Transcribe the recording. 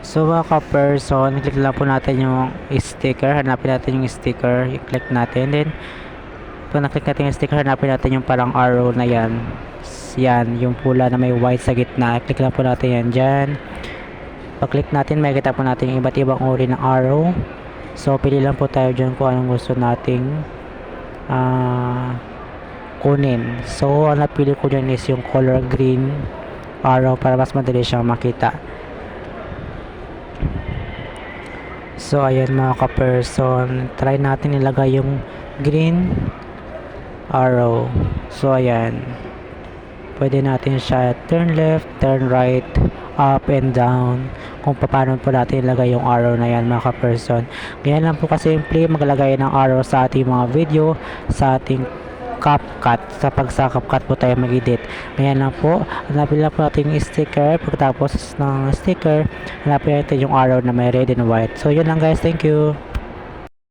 So mga ka-person, click lang po natin yung sticker. Hanapin natin yung sticker. I-click natin. Then, pag na-click natin yung sticker, hanapin natin yung parang arrow na yan. Yan, yung pula na may white sa gitna. I-click lang po natin yan dyan. Pag-click natin, makikita po natin yung iba't ibang uri ng arrow. So, pili lang po tayo dyan kung anong gusto nating ah kunin. So, ang napili ko dyan is yung color green arrow para mas madali siyang makita. So, ayan mga ka-person. Try natin ilagay yung green arrow. So, ayan. Pwede natin siya turn left, turn right, up and down. Kung paano po natin ilagay yung arrow na yan mga ka-person. Ganyan lang po kasimple maglagay ng arrow sa ating mga video, sa ating CapCut. Sa pag sa CapCut po tayo mag-edit. Ganyan lang po. Hanapin lang po natin yung sticker. Pagkatapos ng sticker, hanapin natin yung arrow na may red and white. So, yun lang guys. Thank you.